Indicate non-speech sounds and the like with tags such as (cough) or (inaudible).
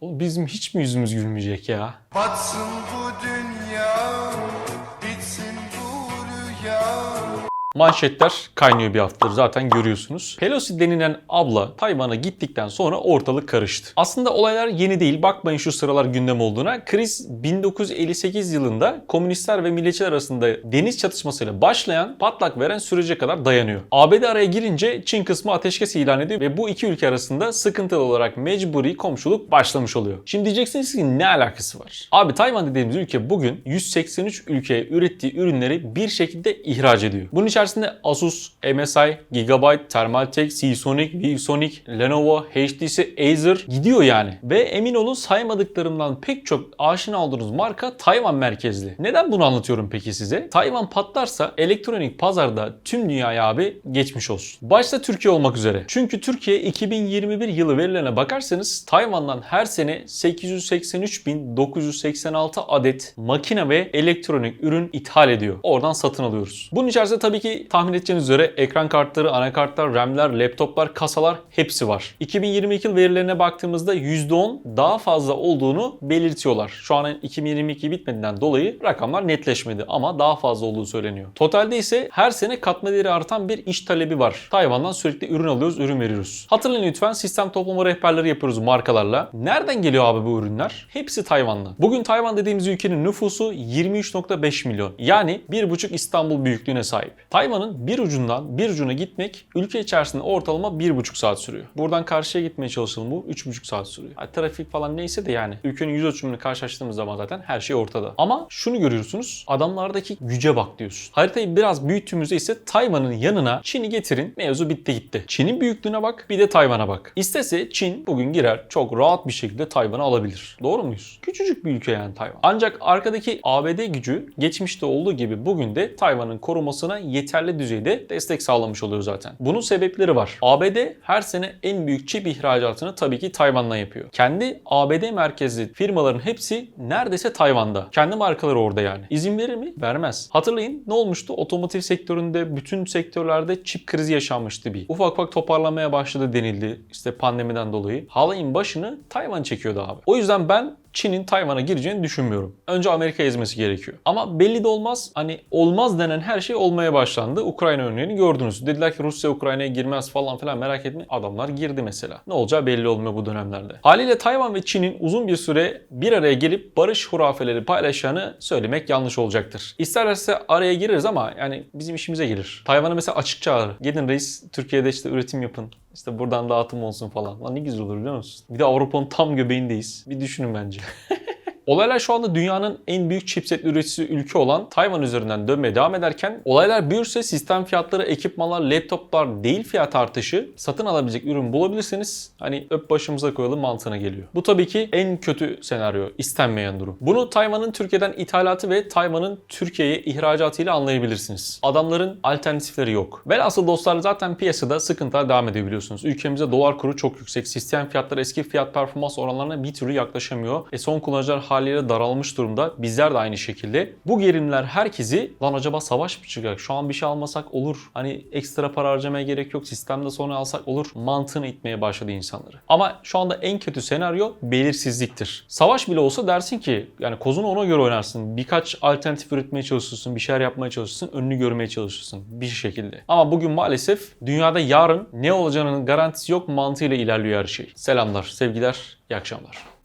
Oğlum bizim hiç mi yüzümüz gülmeyecek ya? Batsın bu dünya, Manşetler kaynıyor bir haftadır zaten görüyorsunuz. Pelosi denilen abla Tayvan'a gittikten sonra ortalık karıştı. Aslında olaylar yeni değil. Bakmayın şu sıralar gündem olduğuna. Kriz 1958 yılında komünistler ve milliyetçiler arasında deniz çatışmasıyla başlayan patlak veren sürece kadar dayanıyor. ABD araya girince Çin kısmı ateşkes ilan ediyor ve bu iki ülke arasında sıkıntılı olarak mecburi komşuluk başlamış oluyor. Şimdi diyeceksiniz ki ne alakası var? Abi Tayvan dediğimiz ülke bugün 183 ülkeye ürettiği ürünleri bir şekilde ihraç ediyor. Bunun içerisinde Asus, MSI, Gigabyte, Thermaltake, Seasonic, ViewSonic, Lenovo, HTC, Acer gidiyor yani. Ve emin olun saymadıklarımdan pek çok aşina olduğunuz marka Tayvan merkezli. Neden bunu anlatıyorum peki size? Tayvan patlarsa elektronik pazarda tüm dünyaya abi geçmiş olsun. Başta Türkiye olmak üzere. Çünkü Türkiye 2021 yılı verilerine bakarsanız Tayvan'dan her sene 883.986 adet makine ve elektronik ürün ithal ediyor. Oradan satın alıyoruz. Bunun içerisinde tabii ki tahmin edeceğiniz üzere ekran kartları, anakartlar, RAM'ler, laptoplar, kasalar hepsi var. 2022 yıl verilerine baktığımızda %10 daha fazla olduğunu belirtiyorlar. Şu an 2022 bitmediğinden dolayı rakamlar netleşmedi ama daha fazla olduğu söyleniyor. Totalde ise her sene katma değeri artan bir iş talebi var. Tayvan'dan sürekli ürün alıyoruz, ürün veriyoruz. Hatırlayın lütfen sistem toplama rehberleri yapıyoruz markalarla. Nereden geliyor abi bu ürünler? Hepsi Tayvan'dan. Bugün Tayvan dediğimiz ülkenin nüfusu 23.5 milyon. Yani 1,5 İstanbul büyüklüğüne sahip. Tayvan'ın bir ucundan bir ucuna gitmek ülke içerisinde ortalama 1,5 saat sürüyor. Buradan karşıya gitmeye çalışalım bu 3,5 saat sürüyor. Yani trafik falan neyse de yani ülkenin yüz ölçümünü karşılaştığımız zaman zaten her şey ortada. Ama şunu görüyorsunuz adamlardaki güce bak diyorsun. Haritayı biraz büyüttüğümüzde ise Tayvan'ın yanına Çin'i getirin mevzu bitti gitti. Çin'in büyüklüğüne bak bir de Tayvan'a bak. İstese Çin bugün girer çok rahat bir şekilde Tayvan'ı alabilir. Doğru muyuz? Küçücük bir ülke yani Tayvan. Ancak arkadaki ABD gücü geçmişte olduğu gibi bugün de Tayvan'ın korumasına yeterli düzeyde destek sağlamış oluyor zaten. Bunun sebepleri var. ABD her sene en büyük çip ihracatını tabii ki Tayvan'dan yapıyor. Kendi ABD merkezli firmaların hepsi neredeyse Tayvan'da. Kendi markaları orada yani. İzin verir mi? Vermez. Hatırlayın ne olmuştu? Otomotiv sektöründe bütün sektörlerde çip krizi yaşanmıştı bir. Ufak ufak toparlamaya başladı denildi. İşte pandemiden dolayı. Halayın başını Tayvan çekiyordu abi. O yüzden ben Çin'in Tayvan'a gireceğini düşünmüyorum. Önce Amerika ezmesi gerekiyor. Ama belli de olmaz. Hani olmaz denen her şey olmaya başlandı. Ukrayna örneğini gördünüz. Dediler ki Rusya Ukrayna'ya girmez falan filan merak etme. Adamlar girdi mesela. Ne olacağı belli olmuyor bu dönemlerde. Haliyle Tayvan ve Çin'in uzun bir süre bir araya gelip barış hurafeleri paylaşacağını söylemek yanlış olacaktır. İsterlerse araya gireriz ama yani bizim işimize gelir. Tayvan'a mesela açık çağrı. Gelin reis Türkiye'de işte üretim yapın. İşte buradan dağıtım olsun falan. Lan ne güzel olur biliyor musun? Bir de Avrupa'nın tam göbeğindeyiz. Bir düşünün bence. (laughs) Olaylar şu anda dünyanın en büyük chipset üreticisi ülke olan Tayvan üzerinden dönmeye devam ederken olaylar büyürse sistem fiyatları, ekipmanlar, laptoplar değil fiyat artışı satın alabilecek ürün bulabilirseniz hani öp başımıza koyalım mantığına geliyor. Bu tabii ki en kötü senaryo, istenmeyen durum. Bunu Tayvan'ın Türkiye'den ithalatı ve Tayvan'ın Türkiye'ye ihracatıyla anlayabilirsiniz. Adamların alternatifleri yok. Velhasıl dostlar zaten piyasada sıkıntılar devam ediyor biliyorsunuz. Ülkemizde dolar kuru çok yüksek. Sistem fiyatları eski fiyat performans oranlarına bir türlü yaklaşamıyor. E son kullanıcılar haliyle daralmış durumda. Bizler de aynı şekilde. Bu gerilimler herkesi lan acaba savaş mı çıkacak? Şu an bir şey almasak olur. Hani ekstra para harcamaya gerek yok. Sistemde sonra alsak olur. Mantığını itmeye başladı insanları. Ama şu anda en kötü senaryo belirsizliktir. Savaş bile olsa dersin ki yani kozunu ona göre oynarsın. Birkaç alternatif üretmeye çalışırsın. Bir şeyler yapmaya çalışırsın. Önünü görmeye çalışırsın. Bir şekilde. Ama bugün maalesef dünyada yarın ne olacağının garantisi yok mantığıyla ilerliyor her şey. Selamlar, sevgiler, iyi akşamlar.